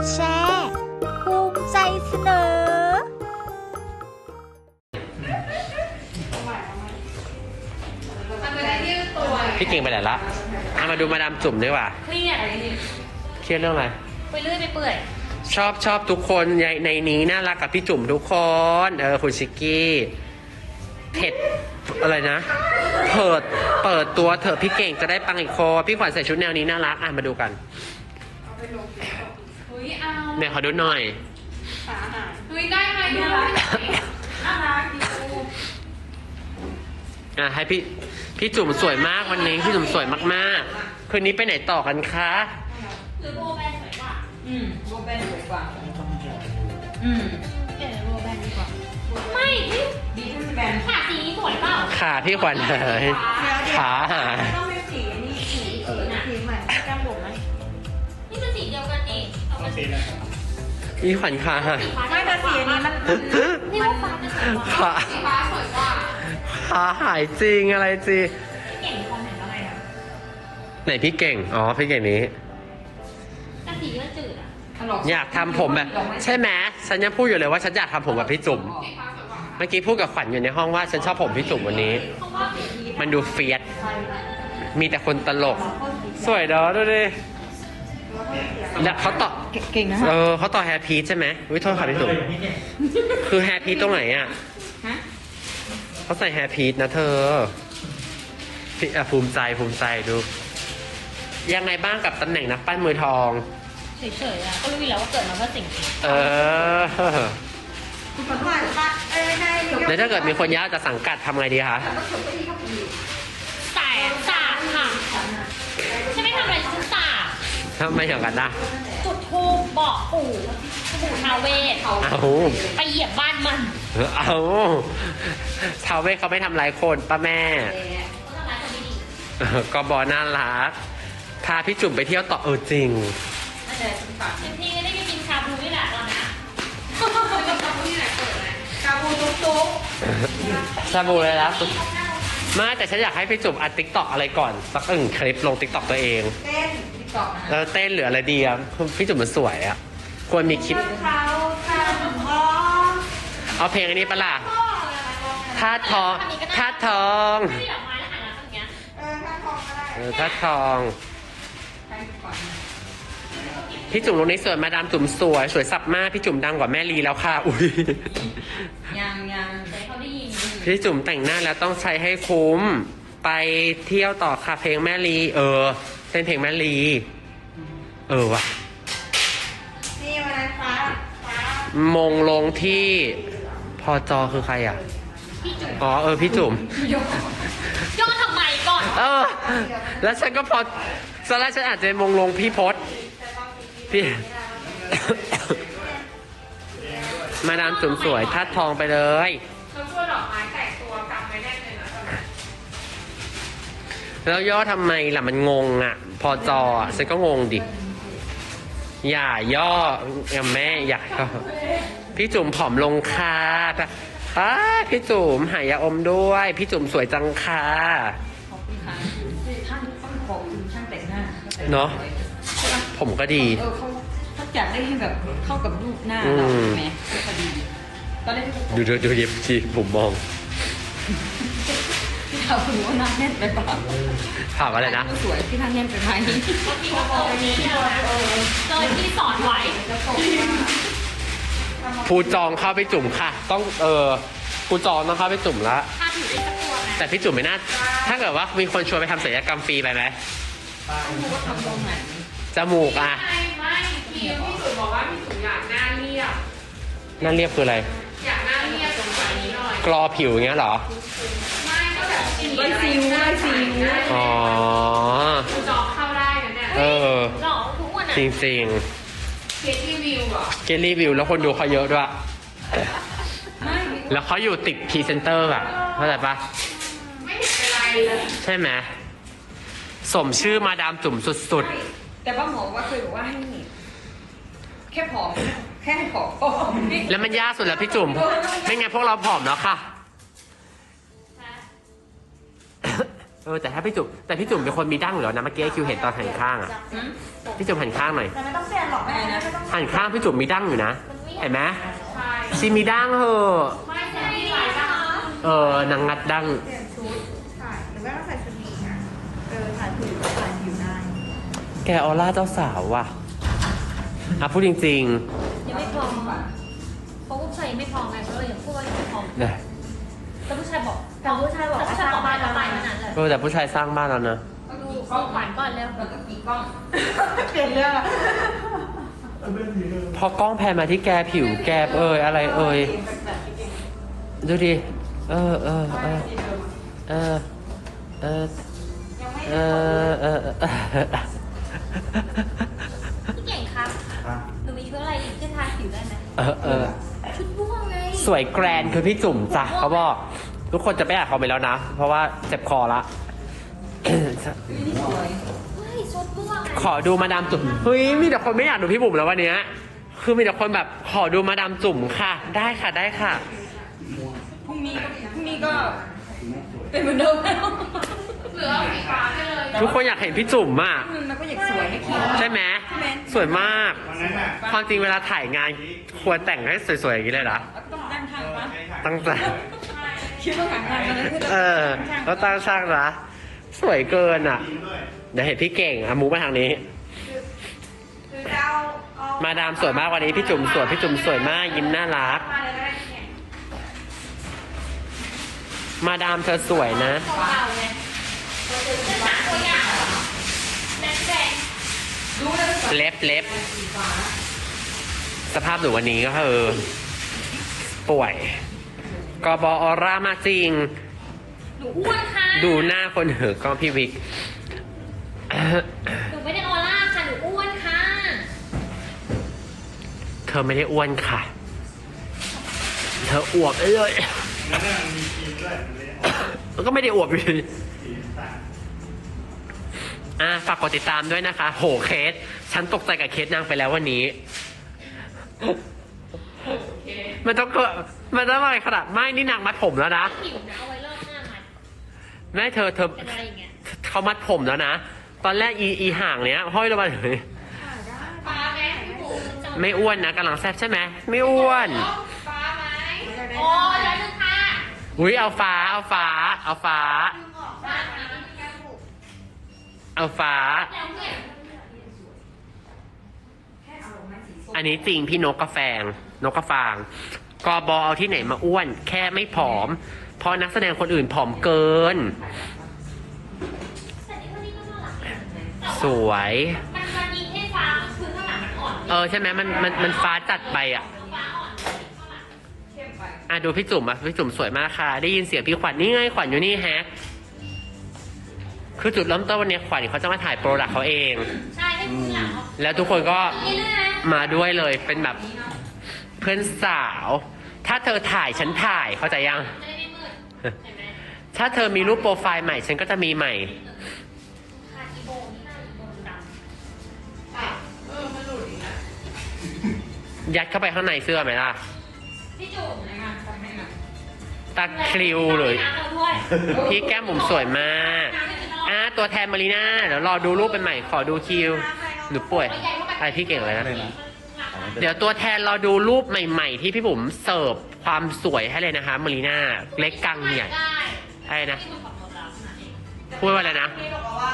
ดแชร์ภูมิใจเสนอ พี่เก่งไปไหนละเอามาดูมาดามจุ่มดีกว่าเครียดเครียดเรื่องอะไร ไปเรื่อยไปเปื่อย ชอบชอบทุกคนในในนี้น่ารักกับพี่จุ่มทุกคน เออคุณชิกกี้เผ็ดอะไรนะ เปิดเปิดตัวเถอะพี่เก่งจะได้ปังอีกคอ พี่ขวัญใส่ชุดแนวนี้น่ารัก อะมาดูกัน เฮ้ยเอาเนี่ยขอดูหน่อยเฮ้ยได้ไหมดูน่ารักดีอะให้พี่พี่จุ่มสวยมากวันนี้พี่จุ่มสวยมากๆ คืนนี้ไปไหนต่อกันคะหรือโบแบนสวยกว่าอืมโบแบนสวยกว่า อืมเออโบแบนดีกว่า ไม่ที่ดีขึ้นแบนขาสีนี้สวยเปล่าขาพี่ขวัญหายขาหาย ต้อง เอาเป็นสีพี่ขวัญขาหายฟ้าไม่แต่สีอันนี้มันนี่ว่าฟ้าจะสวยกว่าขาสีฟ้าสวยกว่าขาหายจริงอะไรจริงพี่เก่งคอมเมนต์อะไรอะไหนพี่เก่ง อ๋อ พี่เก่งนี้ แต่สีมันจืดอะอยากทำผมแบบ ใช่ไหมฉันยังพูดอยู่เลยว่าฉันอยากทำผมแบบพี่จุ๋มเมื่อกี้พูดกับขวัญอยู่ในห้องว่าฉันชอบผมพี่จุ๋มวันนี้ เพราะว่าสีมันดูเฟียสมีแต่คนตลก สวยเนาะดูดิ แล้วเขาต่อเก่งนะเออเขาต่อแฮร์พีชใช่ไหมวิโทษค่ะพี่จุ๋มคือแฮร์พีชตรงไหนอะฮะเขาใส่แฮร์พีชนะเธอพี่อะภูมิใจภูมิใจดู ยังไงบ้างกับตำแหน่งนักปั้นมือทองเฉยๆอะก็รู้อยู่แล้วว่าเกิดมาเพื่อสิ่งนี้เออคุณขอโทษค่ะเอ้ยได้แล้วถ้าเกิดมีคนย้ายจะสังกัดทำไงดีคะ ทำไมอย่างกันนะจุดทูบบอกปู่ปู่ทาเวศเอาไปเหยียบบ้านมัน เอาชาวเวทเขาไม่ทำร้ายคนป้าแม่เขาทำร้ายคนไม่ดีเออก็บอน่ารัก พาพี่จุ่มไปเที่ยวต่อเออจริงเต็มที่ก็ได้ไปกินชาบูนี่แหละตอนนะชาบูที่ไหนเปิดนะกาบูตุ๊กตุ๊กชาบูเลยนะไม่แต่ฉันอยากให้พี่จุ่มอัดติ๊กต็อกอะไรก่อน สักหนึ่งคลิปลงติ๊กต็อกตัวเองเต้น ติ๊กต็อกนะแล้วเต้นหรืออะไรดีอะพี่จุ่มมันสวยอะ ควรมีคลิป เขาทำพอเอาเพลงอันนี้ปะล่ะท่าทองท่าทองไม่ได้ดอกไม้แล้วหันหลังอย่างเงี้ยเออถ้าทองก็ได้เออท่าทองใช้ก่อนพี่จุ๋มลงในสวยมาดามจุ๋มสวย สวยสับมากพี่จุ๋มดังกว่าแม่ลีแล้วค่ะ อุ้ย ยังยังแต่เขาได้ยินพี่จุ๋มแต่งหน้าแล้วต้องใช้ให้คุ้ม ไปเที่ยวต่อค่ะเพลงแม่ลี เออเต้ นเพลงแม่ลี เออว่ะ นี่วันนั้นฟ้าฟ้ามงลงที่พอจอคือใครอะ พี่จุ๋มอ๋อเออพี่จุ๋ม ย่อทำไมก่อน เออ แล้วฉันก็พอตอนแรกฉันอาจจะมงลงพี่พศพี่ มาดามจุ๋มสวยทัดทองไปเลย แล้วย่อทำไมล่ะมันงงอะ พอจออะฉันก็งงดิ อย่าย่ออย่าแม่อย่าย่อพี่จุ๋มผอมลงค่ะอ้าพี่จุ๋มหายาอมด้วย พี่จุ๋มสวยจังค่ะ ขอบคุณค่ะท่านต้องขอบคุณช่างแต่งหน้าเนอะผมก็ดี เออเขาเขาอยากได้ให้แบบเข้ากับรูปหน้าอืมเราใช่ไหมก็พอดีตอนแรกที่ดูดูดูเย็บชีผมมองที่ ถามคุณว่าหน้าแน่นไปเปล่าถามอะไรนะสวยที่หน้าแน่นไปไหมพี่ก็โตนี้นะเลยที่สอนไว้ภูจองเข้าไปจุ่มค่ะ ต้องเออภูจองต้องเข้าไปจุ่มละถ้าถือได้สักตัวนะแต่พี่จุ่มไม่น่าถ้าเกิดว่ามีคนชวนไปทำศัลยกรรมฟรีไปไหมคุณว่าทำตรงไหนจมูกอะไม่ไม่พี่พี่สุดบอกว่าพี่สุดอยากหน้าเรียบนั่นเรียบคืออะไร อยากหน้าเรียบตรงนี้หน่อยกรอผิวอย่างเงี้ยเหรอ ไม่ก็แบบไล่ซิวไล่ซิวอ๋อคุณจองเข้าได้นะเนี่ยเออ หล่อทุกวันอะจริงเคสรีวิวเหรอ ๆเกลรีวิวแล้วคนดูเขาเยอะด้วย ไม่แล้วเขาอยู่ติดพรีเซนเตอร์แบบเข้าใจปะไม่เห็นเป็นไรเลยใช่ไหมสมชื่อมาดามจุ่มสุดแต่ป้าหมอว่าเคยบอกว่าให้แค่ผอม แค่ผอมผอม ๆ แล้วมันยากสุดแล้วพี่จุ่มไม่งั้นพวกเราผอมแล้วค่ะ เออแต่ถ้าพี่จุ๋มแต่พี่จุ๋มเป็นคนมีดั้งอยู่แล้วนะเมื่อกี้ไอคิวเห็นตอนหันข้างอะพี่จุ๋มหันข้างหน่อยแต่ไม่ต้องเปลี่ยนหรอกแม่ไม่ต้องหันข้างพี่จุ๋มมีดั้งอยู่นะเห็นไหมใช่ชีมีดั้งเหอะไม่ใช่หลายบ้างเออนางงัดดั้งเปลี่ยนชุดถ่ายหรือว่าต้องใส่ชุดนี้อะเออถ่ายผิวถ่ายผิวได้แกออร่าเจ้าสาวว่ะอะพูดจริงยังไม่พร้อมเพราะผู้ชายยังไม่พร้อมไงก็เลยยังพูดว่ายังไม่พร้อมๆเนี่ย แต่ผู้ชายบอกแต่ผู้ชายบอกแต่ผู้ชายบอกบ้านเราไปขนาดเลยก็แต่ผู้ชายสร้างบ้านแล้วนะดูกล้องขวัญก่อนเร็แล้วก็ปีกล้องเปลี่ยนเรื่องละพอกล้องแพนมาที่แกผิวแกเอยอะไรเอยดูดิ เออเออเออเออเออเออเออพี่เก่งครับ หนูมีชุดอะไรที่จะทาผิวได้ไหมเออเออชุดบู สวยแกรนคือพี่จุ๋มจ้ะเขาบอก ทุกคนจะไม่อ่านคอมเมนต์แล้วนะ เพราะว่าเจ็บคอละนี่สวยเฮ้ยชุดม่วงไงขอดูมาดามจุ๋มเฮ้ยมีแต่คนไม่อยากดูพี่บุ๋มแล้ววันเนี้ยคือมีแต่คนแบบขอดูมาดามจุ๋มค่ะ ได้ค่ะได้ค่ะ พรุ่งนี้ก็พรุ่งนี้ก็เป็นเหมือนเดิมแล้ว เหลือเอาสีฟ้าได้เลย ทุกคนอยากเห็นพี่จุ๋มอะ นึงแล้วก็อยากสวยให้คิดใช่ไหมสวยมากความจริงเวลาถ่ายงานควรแต่งให้สวยๆอย่างนี้เลยนะแล้วต้องตั้งทางปะตั้งแต่คิดว่าหางานมันคือเออแล้วตั้งช่างนะสวยเกินอะเดี๋ยวเห็นพี่เก่งอะมูมาทางนี้ คือจะเอาเอามาดามสวยมากวันนี้พี่จุ๋มสวยพี่จุ๋มสวยมากยิ้มน่ารัก มาเลยก็ได้เนี่ยมาดามเธอสวยนะ ของเราไงจะหนักตัวอย่างเหรอแดงแดง รู้ เลยว่าเล็บเล็บ สภาพหนูวันนี้ก็คือ ป่วยกบออร่ามากจริง หนูอ้วนค่ะ ดูหน้าคนเหอะก็พี่วิก หนูไม่ได้ออร่าค่ะ หนูอ้วนค่ะ เธอไม่ได้อ้วนค่ะ เธออวบเลยก็ไม่ได้อวบอยู่ดี อะฝากกดติดตามด้วยนะคะ โหเคส ฉันตกใจกับเคสนางไปแล้ววันนี้ มันต้องเกิดมันต้องอะไรขนาดไม่นี่นางมัดผมแล้วนะผิวนะเอาไว้รอบหน้ามันแม่เธอเธอเป็นอะไรอย่างเงี้ยเขามัดผมแล้วนะ ตอนแรกอีอีห่างเนี้ยห้อยลงมาเลยฟ้าไหมพี่บุ๋มไม่อ้วนนะกำลังแซ่บใช่ไหมไม่อ้วนฟ้าไหมโอ้ยแล้วนึงค่ะ อุ้ยเอาฟ้าเอาฟ้า เอาฟ้าฟ้าค่ะ เอาฟ้า อันนี้จริงพี่นกกระแฟง นกกระฟาง กอบอเอาที่ไหนมาอ้วน แค่ไม่ผอม เพราะนักแสดงคนอื่นผอมเกิน สวย เออใช่ไหมมันมันมันฟ้าจัดไปอะอ่อนข้างหลังเข้มไปอะดูพี่จุ๋มอะพี่จุ๋มสวยมากค่ะ ได้ยินเสียงพี่ขวัญนี่ไงขวัญอยู่นี่แฮะ คือจุดเริ่มต้นวันนี้ขวัญเขาจะมาถ่ายโปรดักต์เขาเอง ใช่ให้ข้างหลังเอาแล้วทุกคนก็เรื่อยๆมาด้วยเลยเป็นแบบเพื่อนสาว ถ้าเธอถ่ายฉันถ่ายเข้าใจยัง จะได้ไม่มืดเห็นไหมถ้าเธอมีรูปโปรไฟล์ใหม่ฉันก็จะมีใหม่ คาอีโบนี่น่าอีโบดำเออมันหลุดอีกแล้วยัดเข้าไปข้างในเสื้อไหมล่ะ พี่จุ๋มในงานทำให้หนักตะคริวเลยน้ำเราด้วยพี่แก้มบุ๋มสวยมากอะ ตัวแทนมารีน่าเดี๋ยวรอดูรูปเป็นใหม่ ขอดูคิว หนูป่วยอะไรพี่เก่งเลยนะเดี๋ยวตัวแทนรอดูรูปใหม่ๆ ที่พี่บุ๋มเสิร์ฟความสวยให้เลยนะคะมารีน่าเล็กกลางใหญ่ได้อะไรนะที่มันขับรถแล้วนะเองพูดว่าอะไรนะ พี่บอกว่า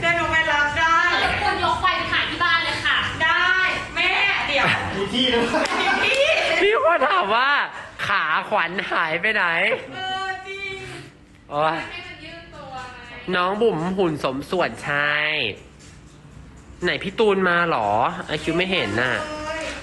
เดินออกไปรับได้แล้วคนยกไฟไปถ่ายที่บ้านเลยค่ะ ได้แม่เดี๋ยวมีที่ด้วยพี่พี่คนถามว่า ขาขวัญหายไปไหน เออจริง โอ้ยให้มันยืดตัวไงน้องบุ๋มหุ่นสมส่วนชายไหนพี่ตูนมาเหรอไอคิวไม่เห็นน่ะ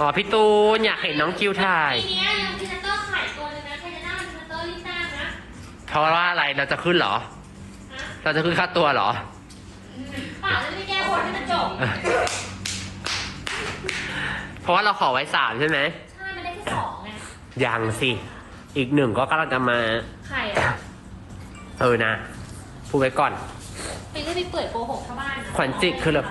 อ๋อพี่ตูนอยากเห็นน้องคิวถ่าย ทีเนี้ยยังพรีเซนเตอร์ขายตัวนึงนะใครจะได้พรีเซนเตอร์รีบได้นะเพราะว่าอะไรเราจะขึ้นเหรอ ฮะเราจะขึ้นค่าตัวเหรอเปล่าจะไม่แก้บนให้มันจบเพราะว่าเราขอไว้สามใช่ไหมใช่มันได้แค่สองไงยังสิ อีกหนึ่งก็กำลังจะมา ใครอะ เออนะพูดไว้ก่อน ไปเรื่อยไปเปิดโกหกชาวบ้านนะขวัญจิตคือแบบ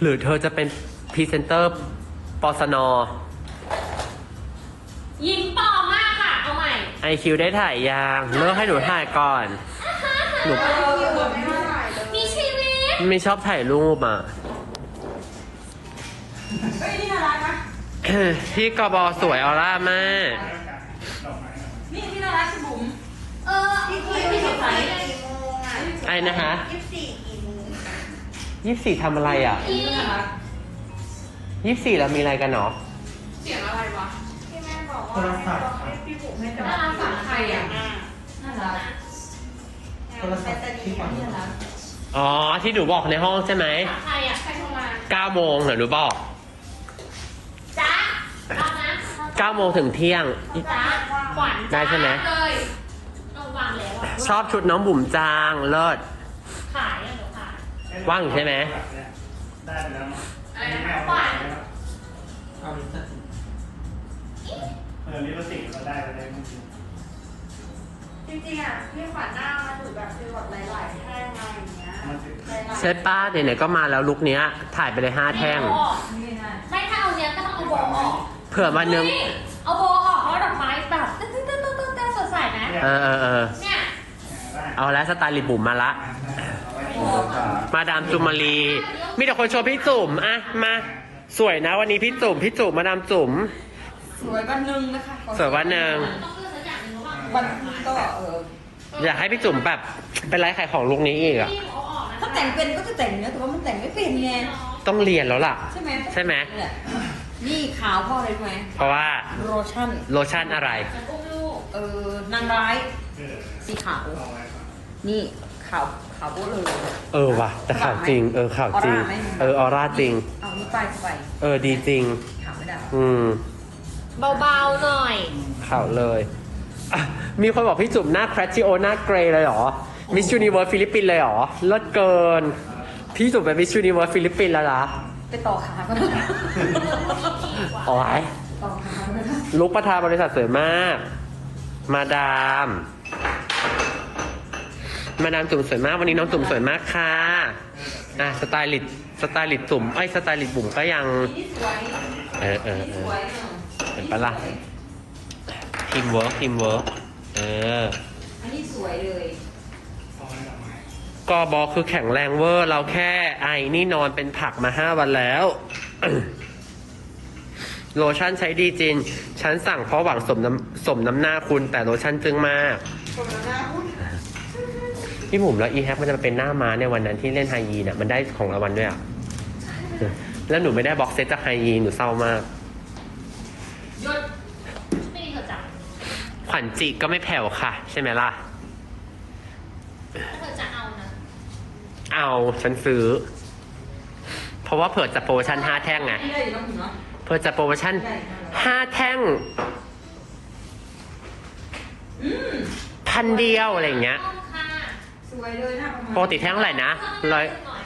หรือเธอจะเป็นพรีเซนเตอร์ปสนยิ้มปลอมมากค่ะ เอาใหม่ไอคิวได้ถ่ายยางเลิกให้หนูถ่ายก่อน หนู มีชีวิตไม่ชอบถ่ายรูปอะ เฮ้ยนี่น่ารักนะ พี่กบสวยออร่ามากนี่นี่น่ารักคือบุ๋มเออพี่พี่สดใสเลยไอ้นะคะยี่สิบสี่กี่โมงยี่สี่ทำอะไรอะพี่น่ารักยี่สี่เรามีอะไรกันเนาะเสียงอะไรวะที่แม่บอกว่าให้พี่บุ๋มให้จอน่ารักสังใครอะน่ารักโทรศัพท์ที่ฝันน่ารักอ๋อที่หนูบอกในห้องใช่ไหมใครอะใครโทรมาเก้าโมงเหรอหนูบอกจ๊ะรับนะเก้าโมงถึงเที่ยงจ๊ะขวัญได้ใช่ไหม เลยเอาวางแล้วอะชอบชุดน้องบุ๋มจางเลิศ ขายอะเดี๋ยวขาย ว่างอยู่ใช่ไหม ได้ไปแล้วอะไรนะ ขวัญเอาลิปสติกเออลิปสติกเราได้ไปได้เมื่อกี้จริงๆอะพี่ขวัญหน้ามาถือแบบคือแบบหลายๆแท่งอะไรอย่างเงี้ยมันถึงหลายๆใช่ป้าไหนๆก็มาแล้วลุกเนี้ย ถ่ายไปเลยห้าแท่งนี่น่าไม่ถ้าเอาเนี้ยก็ต้องเอาโบออก เผื่อวันหนึงเฮ้ยเอาโบออกเพราะดอกไม้แบบตึ๊ดตึ๊ดตึ๊ดตึ๊ดตึ๊ดสดใสนะ เออเออเออเนี่ยได้เอาแล้วสไตล์ลิปบุ๋มมาละเอาไว้ที่รถก่อนมาดามจุมมารีมีแต่คนชมพี่จุ๋มอะมา สวยนะวันนี้พี่จุ๋มพี่จุ๋มมาดามจุ๋ม สวยวันหนึ่งนะคะสวยวันหนึ่งต้องเลือกสักอย่างหนึ่งระหว่างวันก็เอออยากให้พี่จุ๋มแบบเป็นไลฟ์ขายของลุกนี้อีกอะพี่เอาออกนะถ้าแต่งเป็นก็จะแต่งเนื้อแต่ว่ามันแต่งไม่เป็นไงต้องเรียนแล้วล่ะ ใช่ไหมใช่ไหมนี่แหละ นี่ขาวเพ่ออะไรรู้ไหมเพราะว่าโลชั่น โลชั่นอะไรเหมือนอุ้มลูกเออนางร้ายเออสีขาวเอาไว้ก่อนนี่ขาวขาวโบ๊ะเลยเออว่ะแต่ข่าวจริง เออข่าวจริงออร่าไหมเออออร่าจริง เอานี่ป้ายเข้าไปเออดีจริง ขาวไม่ได้อืมเบาๆหน่อย ข่าวเลยอะมีคนบอกพี่จุ๋มหน้าแครชิโอหน้าเกรย์เลยเหรอมิส s u นิเวิร์สฟิลิปปินส์เลยเหรอเลิศเกิน พี่จุ๋มเป็นมิส s u นิเวิร์สฟิลิปปินส์แล้วล่ะ ไปต่อขาก็ได้โอ้ยต่อขาก็ได้ลุกประธานบริษัทสวยมาก มาดาม มาดามจุ๋มสวยมากวันนี้น้องจุ๋มสวยมากค่ะอะสไตลิสต์สไตลิสต์จุ๋มไอ้ยสไตลิสต์บุ๋มก็ยัง นี่สวยเออเออนี่เอสอ วยเนอะเห็นปะล่ะ ทีมเวิร์กทีมเวิร์กเออ อันนี้สวยเลย กอบอคือแข็งแรงเวอร์ เราแค่ไอนี่นอนเป็นผักมาห้าวันแล้ว โลชั่นใช้ดีจริง ฉันสั่งเพราะหวังสมน้ำสมน้ำหน้าคุณ แต่โลชั่นจึงมากพี่บุ๋มแล้วอีแฮปมันจะมาเป็นหน้าม้าในวันนั้นที่เล่นไฮยีน่ะมันได้ของรางวัลด้วยอะ แล้วหนูไม่ได้บ็อกเซตจากไฮยีหนูเศร้ามากหยุดไม่ดีเถอะจ้ะขวัญจิก็ไม่แผ่วค่ะ ใช่ไหมล่ะถ้าเธอจะเอานะ เอา ฉันซื้อ เพราะว่าเผื่อจะโปรโมชั่นห้าแท่งไงนี่ได้อยู่น้องหนูเนาะเผื่อจะโปรโมชั่นห้าแท่งอืมพันเดียวอะไรอย่างเงี้ยต้องค่ะสวยเลยหน้าประมาณปกติแท่งเท่าไหร่นะร้อย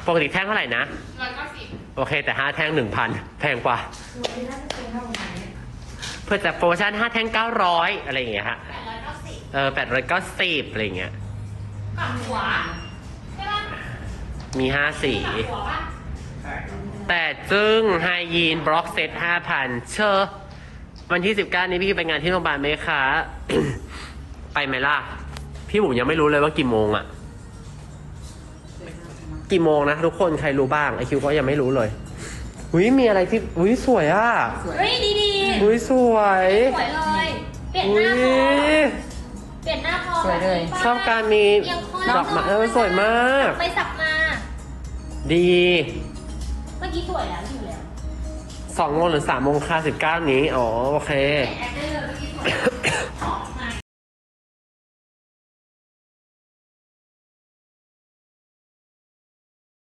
ปกติแท่งเท่าไหร่นะ ร้อยเก้าสิบโอเค แต่ห้าแท่งหนึ่งพันแพงกว่า สวยน่าจะเป็นเท่าประมาณนี้เพื่อจะโปรโมชั่นห้าแท่งเก้าร้อยอะไรอย่างเงี้ยฮะ แปดร้อยเก้าสิบเออแปดร้อยเก้าสิบอะไรอย่างเงี้ยฝั่งขวาใช่ปะ มีห้าสีฝั่งขวาปะใช่ครับแต่จึงไฮยีนบล็อกเซตห้าพันเชอร์วันที่สิบเก้านี้พี่ไปงานที่โรงพยาบาลไหมคะ ไปไหมล่ะ พี่บุ๋มยังไม่รู้เลยว่ากี่โมงอะกี่โมงนะ ทุกคนใครรู้บ้างไอคิวก็ยังไม่รู้เลยอุ้ยมีอะไรที่อุ้ยสวยอะสวยเฮ้ยดีดีอุ้ยสวย สวยเลย เปลี่ยนหอุ้น้าพอยเปลี่ยนหน้าพอสวยเลย ชอบการมีดอกไม้เออสวยมาก ไปสับมา ดี เมื่อกี้สวยแล้วอยู่แล้วสองโมงหรือสามโมงค่ะสิบเก้านี้ อ๋อ โอเค แอคได้เลยเมื่อกี้สวย